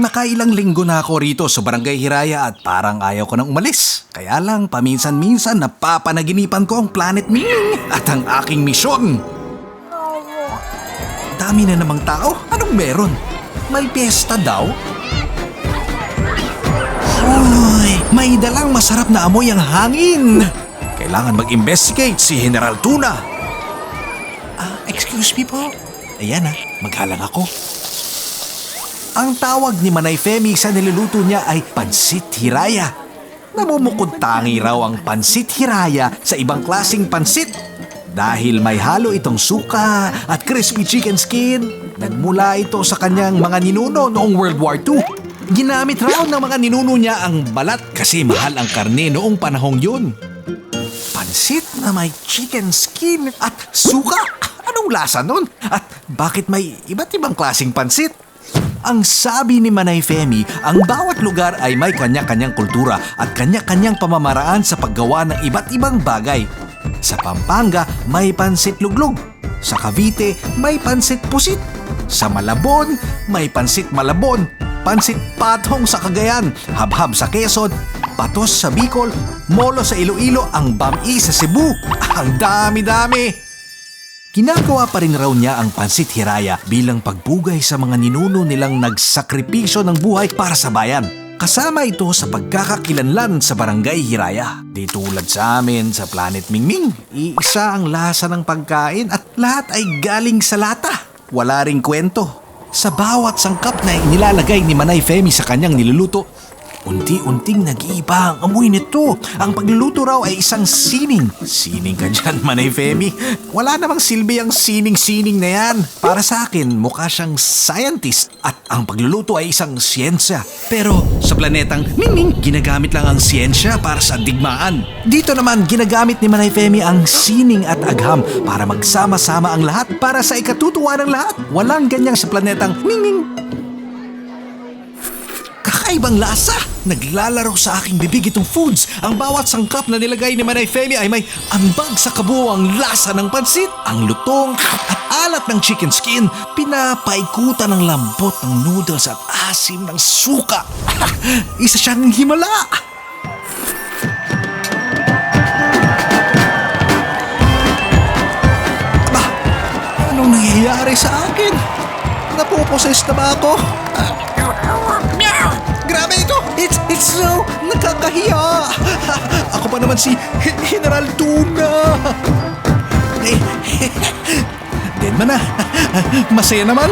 Nakailang linggo na ako rito sa Barangay Hiraya at parang ayaw ko nang umalis. Kaya lang, paminsan-minsan napapanaginipan ko ang Planet Ming at ang aking misyon. Dami na namang tao. Anong meron? May piyesta daw? Uy, may dalang masarap na amoy ang hangin. Kailangan mag-investigate si General Tuna. Ah, excuse me po. Ayan ah, maghalang ako. Ang tawag ni Manay Femi sa niluluto niya ay pansit hiraya. Namumukod tangi raw ang pansit hiraya sa ibang klasing pansit. Dahil may halo itong suka at crispy chicken skin, nagmula ito sa kanyang mga ninuno noong World War II. Ginamit raw ng mga ninuno niya ang balat kasi mahal ang karne noong panahong yun. Pansit na may chicken skin at suka. Anong lasa nun? At bakit may iba't ibang klasing pansit? Ang sabi ni Manay Femi, ang bawat lugar ay may kanya-kanyang kultura at kanya-kanyang pamamaraan sa paggawa ng iba't ibang bagay. Sa Pampanga, may pansit luglog. Sa Cavite, may pansit pusit. Sa Malabon, may pansit malabon. Pansit patong sa Cagayan, habhab sa Quezon, patos sa Bicol, molo sa Iloilo, ang bami sa Cebu. Ang dami-dami! Ginagawa pa rin raw niya ang pansit hiraya bilang pagbugay sa mga ninuno nilang nagsakripisyo ng buhay para sa bayan. Kasama ito sa pagkakakilanlan sa barangay Hiraya. Di tulad sa amin sa Planet Mingming, iisa ang lasa ng pagkain at lahat ay galing sa lata. Wala ring kwento. Sa bawat sangkap na inilalagay ni Manay Femi sa kanyang niluluto, Unti-unting nag-iiba ang amoy nito. Ang pagluluto raw ay isang sining. Sining ka dyan, Manay Femi. Wala namang silbi ang sining-sining na yan. Para sa akin, mukha siyang scientist at ang pagluluto ay isang siyensya. Pero sa planetang Mingming, ginagamit lang ang siyensya para sa digmaan. Dito naman, ginagamit ni Manay Femi ang sining at agham para magsama-sama ang lahat para sa ikatutuwa ng lahat. Walang ganyang sa planetang Mingming. Kakaibang lasa! Naglalaro sa aking bibig itong foods. Ang bawat sangkap na nilagay ni Manay Femi ay may ambag sa kabuoang lasa ng pansit. Ang lutong at alat ng chicken skin. Pinapaikutan ng lambot ng noodles at asim ng suka. Isa siyang himala! Aba, anong nangyayari sa akin? Napuposes na ba ako? Grabe nakakahiya! Ako pa naman si General Tuna! Eh, Denma na! Masaya naman!